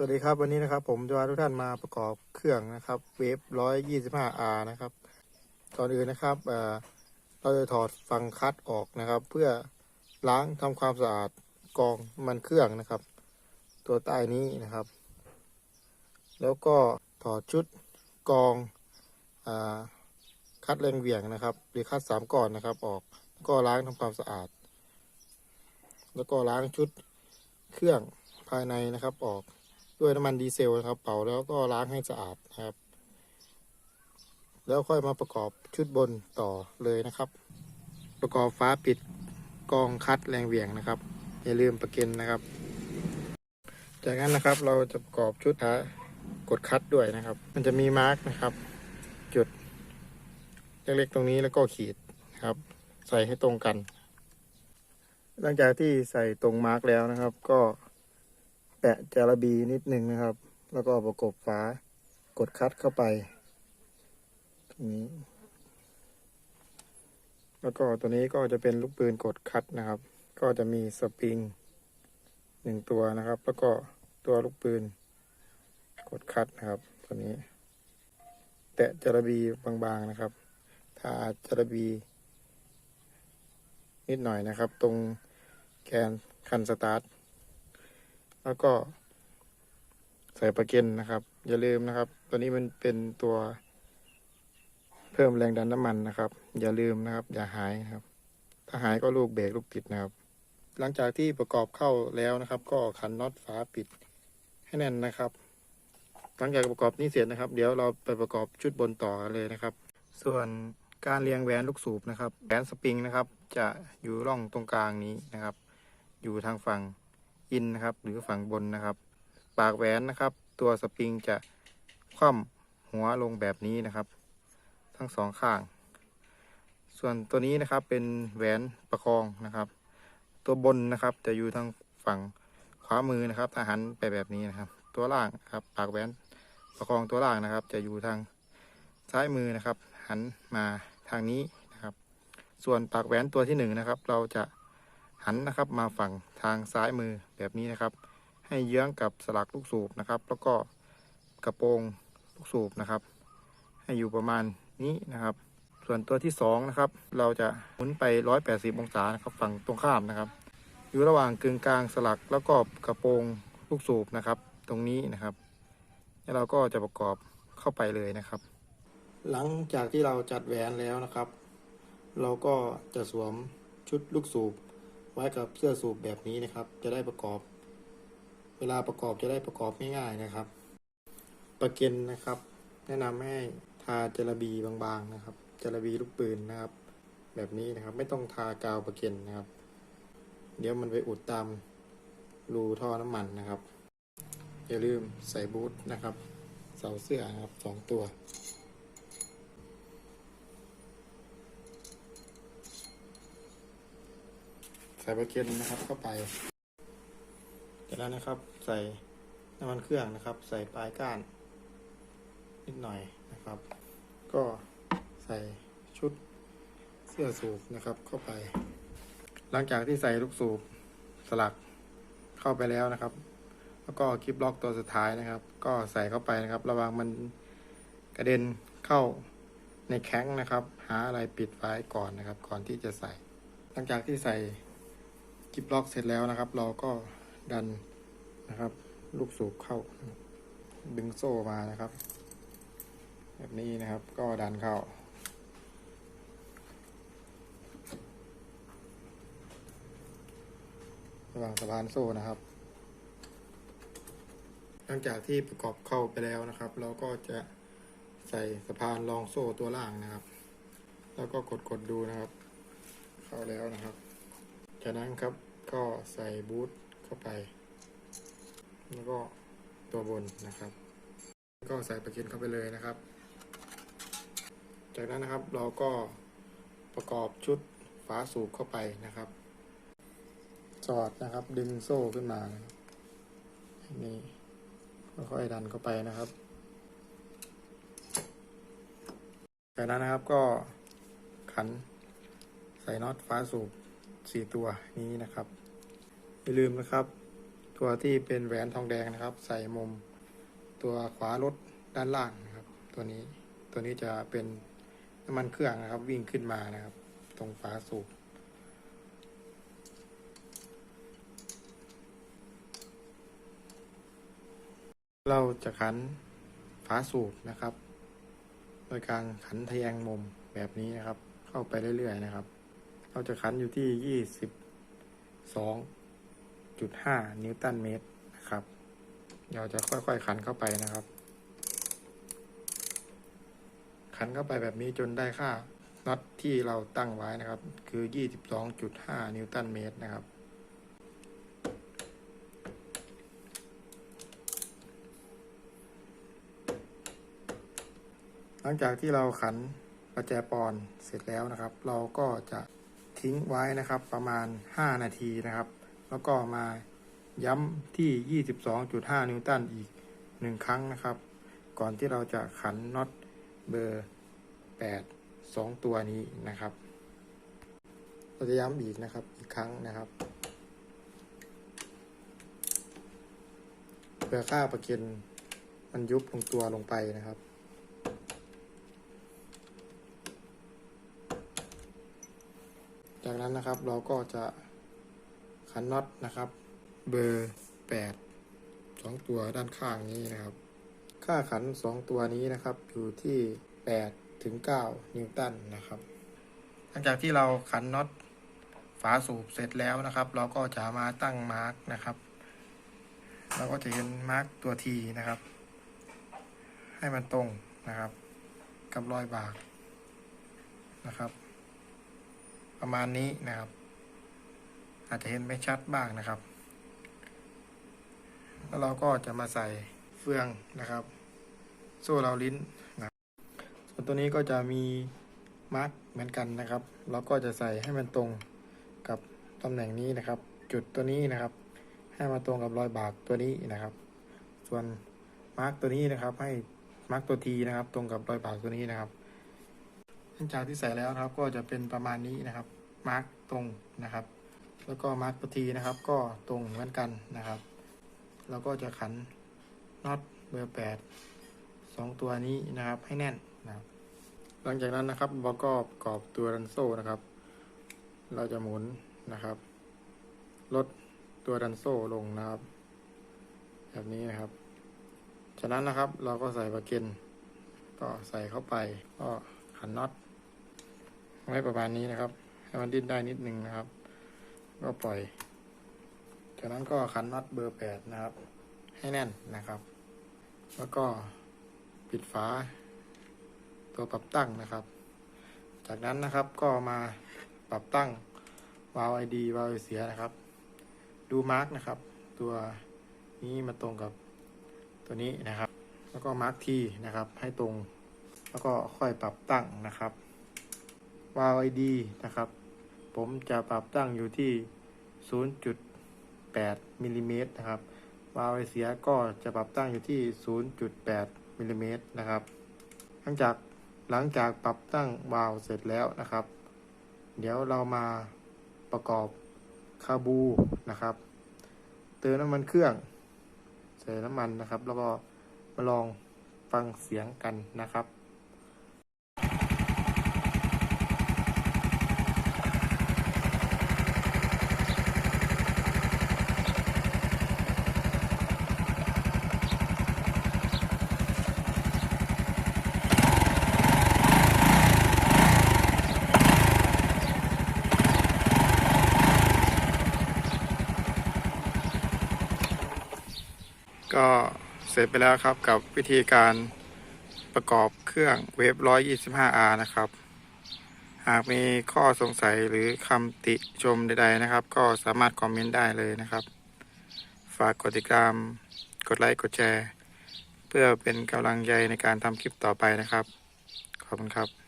สวัสดีครับวันนี้นะครับผมจะพาทุกท่านมาประกอบเครื่องนะครับเวฟร้อยยี่สิบห้าอาร์นะครับก่อนอื่นนะครับเราจะถอดฟังคัดออกนะครับ เพื่อล้างทำความสะอาดกองมันเครื่องนะครับ ตัวใต้นี้นะครับ แล้วก็ถอดชุดกองอคัดแรงเหวี่ยงนะครับ หรือคัดสามก้อนนะครับ ออกก็ล้างทำความสะอาด แล้วก็ล้างชุดเครื่องภายในนะครับออก ด้วยน้ำมันดีเซลนะครับ เป่าแล้วก็ล้างให้สะอาดนะครับ แล้วค่อยมาประกอบชุดบนต่อเลยนะครับ ประกอบฟ้าปิดกองคัดแรงเหวี่ยงนะครับ อย่าลืมประเก็นนะครับ จากนั้นนะครับเราจะประกอบชุดขากดคัดด้วยนะครับ มันจะมีมาร์กนะครับ จุดเล็กๆตรงนี้แล้วก็ขีดนะครับ ใส่ให้ตรงกัน หลังจากที่ใส่ตรงมาร์กแล้วนะครับ ก็ แปะจาระบีนิดนึงนะครับ แล้วก็ประกบฝากดคัดเข้าไปตรงนี้ แล้วก็ตัวนี้ก็จะเป็นลูกปืนกดคัดนะครับ ก็จะมีสปริงหนึ่งตัวนะครับ แล้วก็ตัวลูกปืนกดคัดนะครับ ตัวนี้ แตะจาระบีบางๆนะครับถ้าจาระบีนิดหน่อยนะครับ ตรงแกนคันสตาร์ท แล้วก็ ใส่ประเก็นนะครับ อย่าลืมนะครับ ตัวนี้มันเป็นตัว เพิ่มแรงดันน้ำมันนะครับ อย่าลืมนะครับ อย่าหายครับ ถ้าหายก็ลูกเบรกลูกติดนะครับ หลังจากที่ประกอบเข้าแล้วนะครับ ก็ขันน็อตฝาปิดให้แน่นนะครับหลังจากประกอบนี้เสร็จนะครับ เดี๋ยวเราไปประกอบชุดบนต่อเลยนะครับ ส่วนการเรียงแหวนลูกสูบนะครับแหวนสปริงนะครับ จะอยู่ร่องตรงกลางนี้นะครับ อยู่ทางฝั่ง อินนะครับ หรือฝั่งบนนะครับ ปากแหวนนะครับ ตัวสปริงจะคว่ำหัวลงแบบนี้นะครับ ทั้งสองข้าง ส่วนตัวนี้นะครับเป็นแหวนประคองนะครับ ตัวบนนะครับจะอยู่ทางฝั่งขวามือนะครับถ้าหันไปแบบนี้นะครับ ตัวล่างครับ ปากแหวนประคองตัวล่างนะครับ จะอยู่ทางซ้ายมือนะครับ หันมาทางนี้นะครับ ส่วนปากแหวนตัวที่หนึ่งนะครับ เราจะ หันนะครับมาฝั่งทางซ้ายมือแบบนี้นะครับ ให้เยื้องกับสลักลูกสูบนะครับ แล้วก็กระโปรงลูกสูบนะครับ ให้อยู่ประมาณนี้นะครับ ส่วนตัวที่สองนะครับเราจะหมุนไป 180 องศานะครับฝั่งตรงข้ามนะครับ อยู่ระหว่างกึ่งกลางสลักแล้วก็กระโปรงลูกสูบนะครับ ตรงนี้นะครับ แล้วเราก็จะประกอบเข้าไปเลยนะครับ หลังจากที่เราจัดแหวนแล้วนะครับ เราก็จะสวมชุดลูกสูบ ไว้กับเสื้อสูบแบบนี้นะครับ จะได้ประกอบ เวลาประกอบจะได้ประกอบง่ายๆนะครับ ประเก็นนะครับ แนะนำให้ทาจระบีบางๆนะครับจระบีลูกปืนนะครับ แบบนี้นะครับ ไม่ต้องทากาวประเก็นนะครับ เดี๋ยวมันไปอุดตามรูท่อน้ำมันนะครับ อย่าลืมใส่บูทนะครับ เสาเสื้อนะครับสองตัว ส่ปลาเค็นนะครับเข้าไปจากนั้นนะครับ ใส่น้ำมันเครื่องนะครับ ใส่ปลายก้าน นิดหน่อยนะครับ ก็ใส่ชุดเสื้อสูบนะครับเข้าไป หลังจากที่ใส่ลูกสูบสลักเข้าไปแล้วนะครับ แล้วก็คลิปล็อกตัวสุดท้ายนะครับ ก็ใส่เข้าไปนะครับ ระวังมันกระเด็นเข้าในแข้งนะครับ หาอะไรปิดไว้ก่อนนะครับ ก่อนที่จะใส่ หลังจากที่ใส่ กิบล็อกเสร็จแล้วนะครับ เราก็ดันนะครับ ลูกสูบเข้า ดึงโซ่มานะครับ แบบนี้นะครับก็ดันเข้า ระหว่างสะพานโซ่นะครับ หลังจากที่ประกอบเข้าไปแล้วนะครับ เราก็จะใส่สะพานรองโซ่ตัวล่างนะครับ แล้วก็กดกดดูนะครับ เข้าแล้วนะครับ จากนั้นครับ ก็ใส่บูทเข้าไป แล้วก็ตัวบนนะครับ ก็ใส่ประเก็นเข้าไปเลยนะครับ จากนั้นนะครับเราก็ประกอบชุดฝาสูบเข้าไปนะครับ สอดนะครับดึงโซ่ขึ้นมานะครับนี่ค่อยๆดันเข้าไปนะครับ จากนั้นนะครับก็ขันใส่น็อตฝาสูบ สี่ตัวนี้นะครับอย่าลืมนะครับ ตัวที่เป็นแหวนทองแดงนะครับ ใส่มุมตัวขวารถด้านล่างนะครับ ตัวนี้ตัวนี้จะเป็นน้ำมันเครื่องนะครับ วิ่งขึ้นมานะครับ ตรงฝาสูบเราจะขันฝาสูบนะครับ โดยการขันทะแยงมุมแบบนี้นะครับ เข้าไปเรื่อยๆนะครับ เราจะขันอยู่ที่ยี่สิบสองจุดห้านิวตันเมตรนะครับ เราจะค่อยๆขันเข้าไปนะครับขันเข้าไปแบบนี้จนได้ค่าน็อตที่เราตั้งไว้นะครับ คือยี่สิบสองจุดห้านิวตันเมตรนะครับหลังจากที่เราขันประแจปอนเสร็จแล้วนะครับ เราก็จะ ทิ้งไว้นะครับประมาณ 5 นาทีนะครับ แล้วก็มาย้ำที่ 22.5 นิวตันอีก 1 ครั้งนะครับ ก่อนที่เราจะขันน็อตเบอร์ 8 2 ตัวนี้นะครับ เราจะย้ำอีกนะครับอีกครั้งนะครับเพื่อค่าประเกันมันยุบลงตัวลงไปนะครับ จากนั้นนะครับเราก็จะขันน็อตนะครับ เบอร์แปดสองตัวด้านข้างนี้นะครับ ค่าขันสองตัวนี้นะครับอยู่ที่แปดถึงเก้านิวตันนะครับ หลังจากที่เราขันน็อตฝาสูบเสร็จแล้วนะครับ เราก็จะมาตั้งมาร์กนะครับ เราก็จะเห็นมาร์กตัวทีนะครับ ให้มันตรงนะครับ กับรอยบากนะครับ ประมาณนี้นะครับ อาจจะเห็นไม่ชัดบ้างนะครับ แล้วเราก็จะมาใส่เฟืองนะครับ โซ่เราลิ้นนะส่วนตัวนี้ก็จะมีมาร์กเหมือนกันนะครับ เราก็จะใส่ให้มันตรงกับตำแหน่งนี้นะครับ จุดตัวนี้นะครับ ให้มาตรงกับรอยบากตัวนี้นะครับ ส่วนมาร์กตัวนี้นะครับให้มาร์กตัวทีนะครับ ตรงกับรอยบากตัวนี้นะครับ จากที่ใส่แล้วนะครับ ก็จะเป็นประมาณนี้นะครับ มาร์กตรงนะครับ แล้วก็มาร์กตัวทีนะครับ ก็ตรงเหมือนกันนะครับเราก็จะขันน็อตเบอร์แปดสองตัวนี้นะครับ ให้แน่นนะครับ หลังจากนั้นนะครับเราก็ปรอบตัวรันโซ่นะครับ เราจะหมุนนะครับ ลดตัวดันโซ่ลงนะครับ แบบนี้นะครับ จากนั้นนะครับเราก็ใส่ปลั๊กเกนก็ใส่เข้าไปก็ขันน็อต ไว้ประมาณนี้นะครับให้มันดิ้นได้นิดนึงนะครับ ก็ปล่อย จากนั้นก็ขันน็อตเบอร์แปดนะครับ ให้แน่นนะครับ แล้วก็ปิดฝาตัวปรับตั้งนะครับ จากนั้นนะครับก็มาปรับตั้งวาล์วไอดีวาล์วเสียนะครับ ดูมาร์กนะครับ ตัวนี้มาตรงกับตัวนี้นะครับ แล้วก็มาร์กทีนะครับ ให้ตรง แล้วก็ค่อยปรับตั้งนะครับ วาล์วไอดีนะครับ ผมจะปรับตั้งอยู่ที่ 0.8มิลลิเมตรนะครับ วาล์วไอเสียก็จะปรับตั้งอยู่ที่ 0.8มิลลิเมตรนะครับ หลังจากหลังจากปรับตั้งวาล์วเสร็จแล้วนะครับ เดี๋ยวเรามาประกอบคาบูนะครับ เติมน้ำมันเครื่อง ใส่น้ำมันนะครับ แล้วก็มาลองฟังเสียงกันนะครับ ก็เส ร็จไปแล้วครับกับวิธีการประกอบเครื่องเวฟ 125R นะครับ หากมีข้อสงสัยหรือคำติชมใดๆนะครับ ก็สามารถคอมเมนต์ได้เลยนะครับ ฝากกดติดตาม กดไลค์ กดแชร์ เพื่อเป็นกำลังใจในการทำคลิปต่อไปนะครับ ขอบคุณครับ